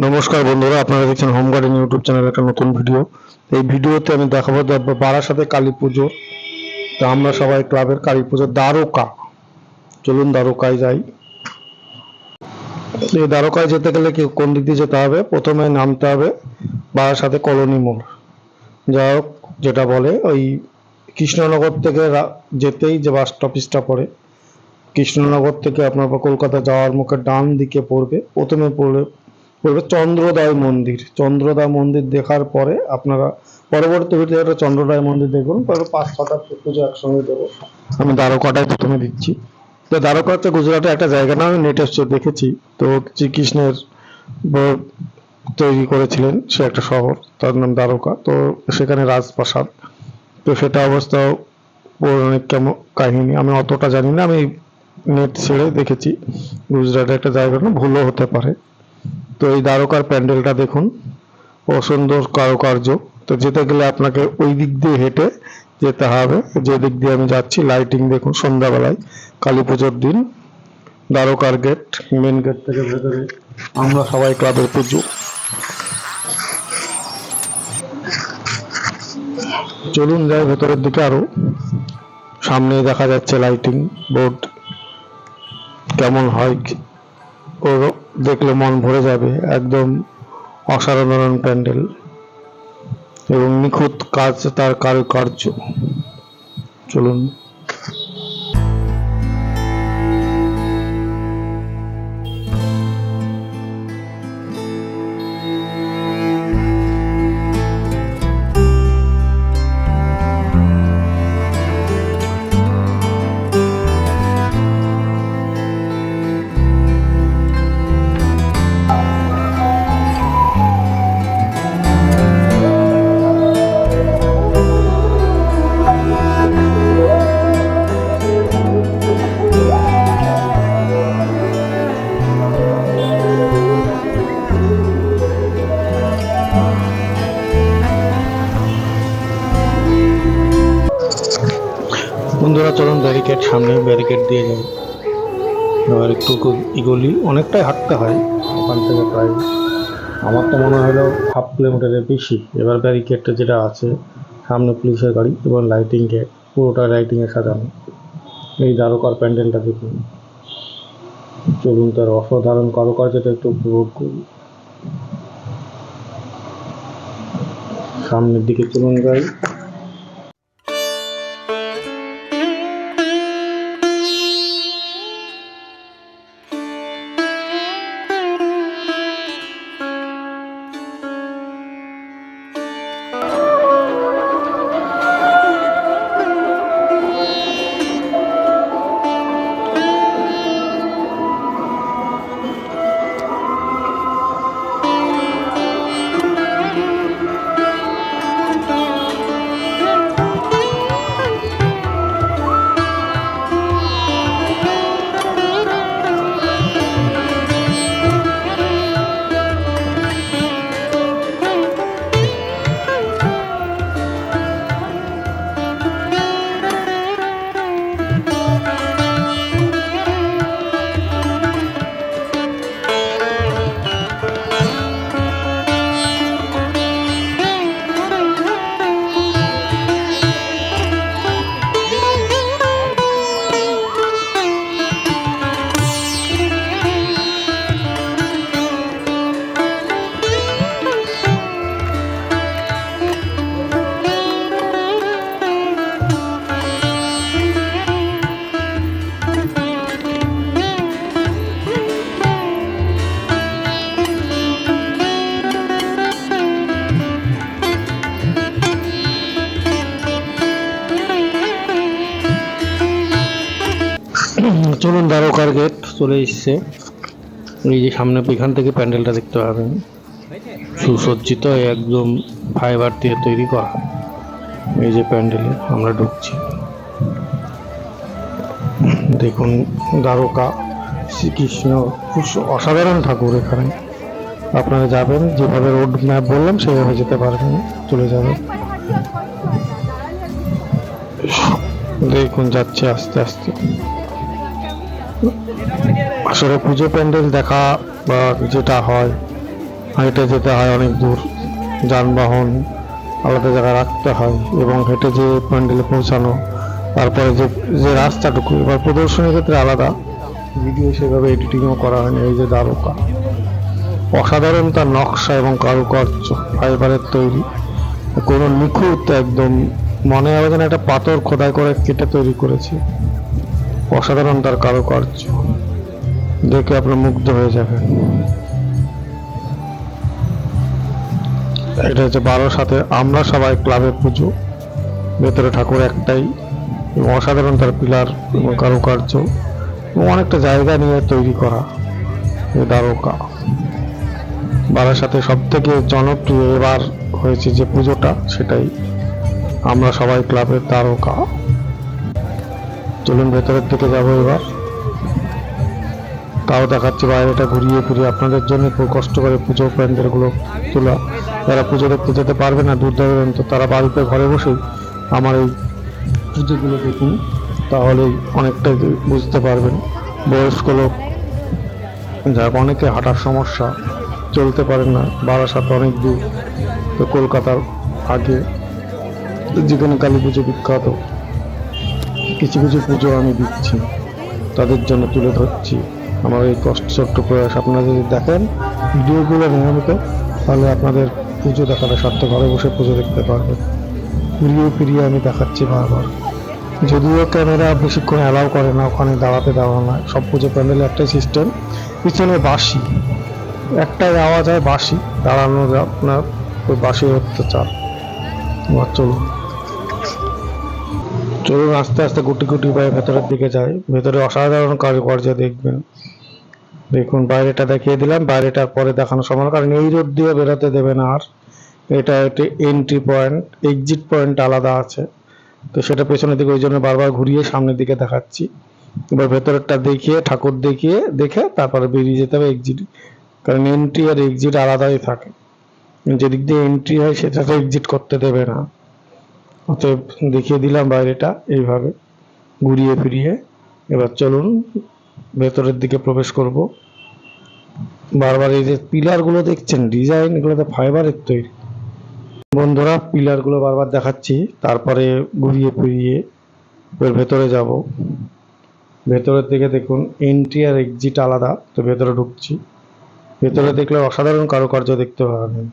নমস্কার বন্ধুরা, আপনারা দেখছেন হোম গার্ডেন ইউটিউব চ্যানেল একটা নতুন ভিডিও এই ভিডিওতে আমি দেখাবো বারাসাতে কালী পুজো, তো আমরা সবাই ক্লাবের কালী পুজো দ্বারকা। চলুন দ্বারকায় যাই। এই দ্বারকায় যেতে গেলে কি, কোন দিক দিয়ে যেতে হবে? প্রথমে নামতে হবে বারাসাতে কলোনি মোড়। যাই হোক, যেটা বলে, ওই কৃষ্ণনগর থেকে যেতেই যে বাস স্টপেজটা পড়ে, কৃষ্ণনগর থেকে আপনার কলকাতা যাওয়ার মুখে ডান দিকে পড়বে, প্রথমে পড়বে পড়বে চন্দ্রোদয় মন্দির। চন্দ্রোদয় মন্দির দেখার পরে আপনারা পরবর্তী ভিডিও একটা চন্দ্রোদয় মন্দির দেখুন পরে পাঁচ ছটা পুজো একসঙ্গে দেবো। আমি দ্বারকাটাই প্রথমে দিচ্ছি। তো দ্বারকা হচ্ছে গুজরাটে একটা জায়গা না আমি নেটে দেখেছি। তো শ্রীকৃষ্ণের তৈরি করেছিলেন সে একটা শহর, তার নাম দ্বারকা। তো সেখানে রাজপ্রাসাদ। তো সেটা অবস্থা পৌরাণিক কেমন কাহিনী, আমি অতটা জানি না, আমি নেট ছেড়ে দেখেছি। গুজরাটে একটা জায়গা না ভুলও হতে পারে। তো এই দ্বারকার প্যান্ডেলটা দেখুন। ও সুন্দর কারুকার্য। তো যেতে গেলে আপনাকে ওই দিক দিয়ে হেঁটে যেতে হবে। যে দিক দিয়ে আমি যাচ্ছি লাইটিং দেখুন সন্ধ্যাবেলায়, কালী পুজোর দিন। দ্বারকার গেট মেন গেট থেকে ভেতরে আমরা সবাই ক্লাবের পুজো। চলুন যাই ভেতরের দিকে আরও। সামনে দেখা যাচ্ছে লাইটিং বোর্ড কেমন হয়? দেখলে মন ভরে যাবে একদম অসাধারণ প্যান্ডেল এবং নিখুঁত কাজ তার কারুকার্য। চলুন। বন্ধুরা, চলুন ব্যারিকেড সামনে ব্যারিকেড দিয়ে যাই। এবার একটু এগোলি অনেকটাই হাঁটতে হয়। ওখান থেকে প্রায় আমার তো মনে হলো হাফ কিলোমিটারের বেশি। এবার ব্যারিকেডটা যেটা আছে, সামনে পুলিশের গাড়ি এবং লাইটিং গেট পুরোটা লাইটিংয়ে সাজানো। এই দ্বারকার প্যান্ডেলটা দেখুন। চলুন তার অসাধারণ কারুকার্যটা একটু উপভোগ করি। সামনের দিকে চলুন যাই। চলুন দ্বারকার গেট চলে এসছে। এই যে সামনে এখান থেকে প্যান্ডেলটা দেখতে পাবেন। সুসজ্জিত একদম ফাইবার দিয়ে তৈরি করা। এই যে প্যান্ডেলে আমরা ঢুকছি। দেখুন দ্বারকা। শ্রীকৃষ্ণ। খুব অসাধারণ ঠাকুর এখানে। আপনারা যাবেন, যেভাবে রোড ম্যাপ বললাম, সেভাবে যেতে পারবেন। চলে যাবেন। দেখুন, যাচ্ছে আস্তে আস্তে। আসলে পুজো প্যান্ডেল দেখা বা যেটা হয়, হেঁটে যেতে হয় অনেক দূর। যানবাহন আলাদা জায়গায় রাখতে হয় এবং হেঁটে যে প্যান্ডেলে পৌঁছানো, তারপরে যে যে রাস্তাটুকু, এবার প্রদর্শনীর ক্ষেত্রে আলাদা। ভিডিও সেভাবে এডিটিংও করা হয়নি, এই যে দ্বারকা। অসাধারণ তার নকশা এবং কারুকার্য, ফাইবারের তৈরি। কোনো নিখুঁত একদম মনে হবে যেন একটা পাথর খোদাই করে কেটে তৈরি করেছে। অসাধারণ তার কারুকার্য। দেখে আপনার মুগ্ধ হয়ে যাবেন এটা হচ্ছে বারো সাথে আমরা সবাই ক্লাবে পুজো। ভেতরে ঠাকুর একটাই। এবং অসাধারণ তার পিলার এবং কারুকার্য। এবং অনেকটা জায়গা নিয়ে তৈরি করা এই দ্বারকা। বাবার সাথে সব থেকে জনপ্রিয় এবার হয়েছে যে পুজোটা, সেটাই। আমরা সবাই ক্লাবের দ্বারকা। চলুন ভেতরের দিকে যাব এবার। তাও দেখাচ্ছি বাইরেটা ঘুরিয়ে ফিরিয়ে আপনাদের জন্য খুব কষ্ট করে পুজো প্যান্ডেলগুলো তোলা। যারা পুজো দেখতে যেতে পারবে না দূর দূরান্ত তারা বাড়িতে ঘরে বসেই আমার এই পুজোগুলো দেখুন। তাহলেই অনেকটাই বুঝতে পারবেন। বয়স্ক লোক, যাক, অনেকে হাঁটার সমস্যা, চলতে পারেন না। বারাসাত অনেক দূর, তো কলকাতার আগে, যেখানে কালী পুজো বিখ্যাত। কিছু কিছু পুজো আমি দিচ্ছি। তাদের জন্য তুলে ধরছি। আমার এই কষ্ট ছোট্ট প্রয়াস আপনারা যদি দেখেন ভিডিওগুলো নিয়মিত, তাহলে আপনাদের পুজো দেখাটা সার্থক ঘরে বসে পুজো দেখতে পারবেন। ঘুরিয়ে ফিরিয়ে আমি দেখাচ্ছি বারবার। যদিও ক্যামেরা বেশিক্ষণ অ্যালাউ করে না, ওখানে দাঁড়াতে দেওয়া না সব পুজো প্যান্ডেলে একটাই সিস্টেম পিছনে বাঁশি। একটাই আওয়াজ হয় বাঁশি, দাঁড়ানোর আপনার ওই বাঁশি অত্যাচার। এবার চলুন। চলুন আস্তে আস্তে গুটি গুটি পায়ে ভেতরের দিকে যাই। ভেতরে অসাধারণ কারুকার্য দেখবেন। দেখুন, বাইরেটা দেখিয়ে দিলাম। বাইরেটার পরে দেখানো সম্ভব কারণ এই রোড দিয়ে বেরোতে দেবে না আর। এটা একটি এন্ট্রি পয়েন্ট এক্সিট পয়েন্ট আলাদা আছে। তো সেটা পেছনের দিকে, ওই জন্য বারবার ঘুরিয়ে সামনের দিকে দেখাচ্ছি। এবার ভেতরেরটা দেখিয়ে, ঠাকুর দেখিয়ে, দেখে তারপরে বেরিয়ে যেতে হবে এক্সিট কারণ এন্ট্রি আর এক্সিট আলাদাই থাকে। যেদিক দিয়ে এন্ট্রি হয় সেটাতে এক্সিট করতে দেবে না। অতএব দেখিয়ে দিলাম বাইরেটা এইভাবে, ঘুরিয়ে ফিরিয়ে। এবার চলুন, ভেতরের দিকে প্রবেশ করব। বারবার এই যে পিলারগুলো দেখছেন, ডিজাইন এগুলো তো ফাইবারের তৈরি। বন্ধুরা, পিলারগুলো বারবার দেখাচ্ছি, তারপরে ঘুরিয়ে ফিরিয়ে এর ভেতরে যাব। ভেতরের দিকে দেখুন এন্ট্রি আর এক্সিট আলাদা, তো ভেতরে ঢুকছি। ভেতরে দেখলে অসাধারণ কারুকার্য দেখতে পাবেন।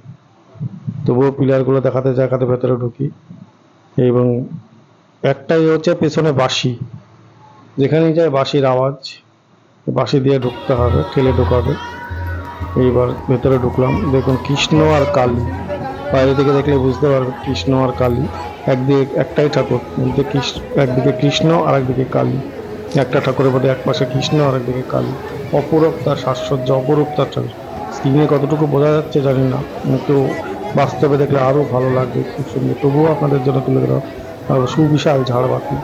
তবুও পিলারগুলো দেখাতে দেখাতে ভেতরে ঢুকি। এবং একটাই হচ্ছে পেছনে বাঁশি। যেখানেই যায় বাঁশির আওয়াজ, বাঁশি দিয়ে ঢুকতে হবে, ঠেলে ঢোকাবে। এইবার ভেতরে ঢুকলাম। দেখুন, কৃষ্ণ আর কালী। বাইরে থেকে দেখলে বুঝতে পারবে কৃষ্ণ আর কালী। একদিকে একটাই ঠাকুর কৃষ্ণ, একদিকে কৃষ্ণ আর একদিকে কালী। একটা ঠাকুরের মধ্যে এক পাশে কৃষ্ণ আর একদিকে কালী। অপরূপ তার সাজসজ্জা, অপরূপ তার স্ক্রিনে কতটুকু বোঝা যাচ্ছে জানি না, কিন্তু বাস্তবে দেখলে আরও ভালো লাগবে, খুব সুন্দর। তবুও আপনাদের জন্য তুলে ধরা সুবিশাল ঝাড়বাতি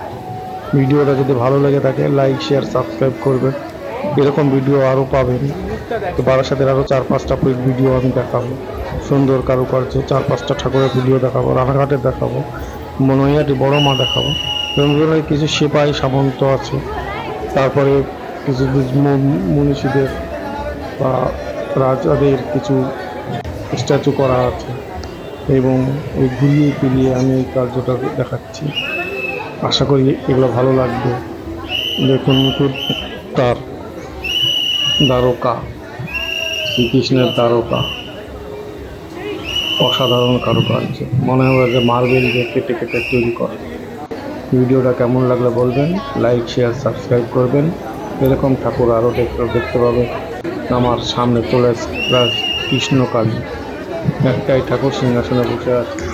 ভিডিওটা যদি ভালো লেগে থাকে, লাইক, শেয়ার, সাবস্ক্রাইব করবেন। এরকম ভিডিও আরও পাবেন। তো বারাসাতের আরও চার পাঁচটা ভিডিও আমি দেখাবো। সুন্দর কারুকার্য, চার পাঁচটা ঠাকুরের ভিডিও দেখাবো রানাঘাটের দেখাবো মনোয়াটি বড় মা দেখাবো। রবীন্দ্রনাথ কিছু সেপাই সামন্ত আছে। তারপরে কিছু মনীষীদের বা রাজাদের কিছু স্ট্যাচু করা আছে এবং এই ঘুরিয়ে ফিরিয়ে আমি এই কার্যটা দেখাচ্ছি। আশা করি এগুলো ভালো লাগবে। দেখুন তার দ্বারকা, শ্রীকৃষ্ণের দ্বারকা। অসাধারণ কারুকার্য। মনে হবে যে মার্বেল দিয়ে কেটে কেটে তৈরি করা। ভিডিওটা কেমন লাগলে বলবেন? লাইক, শেয়ার, সাবস্ক্রাইব করবেন। এরকম ঠাকুর আরও দেখতে দেখতে পাবেন। আমার সামনে চলে প্লাস কৃষ্ণকালী একটাই ঠাকুর সিংহাসনে বসে আছে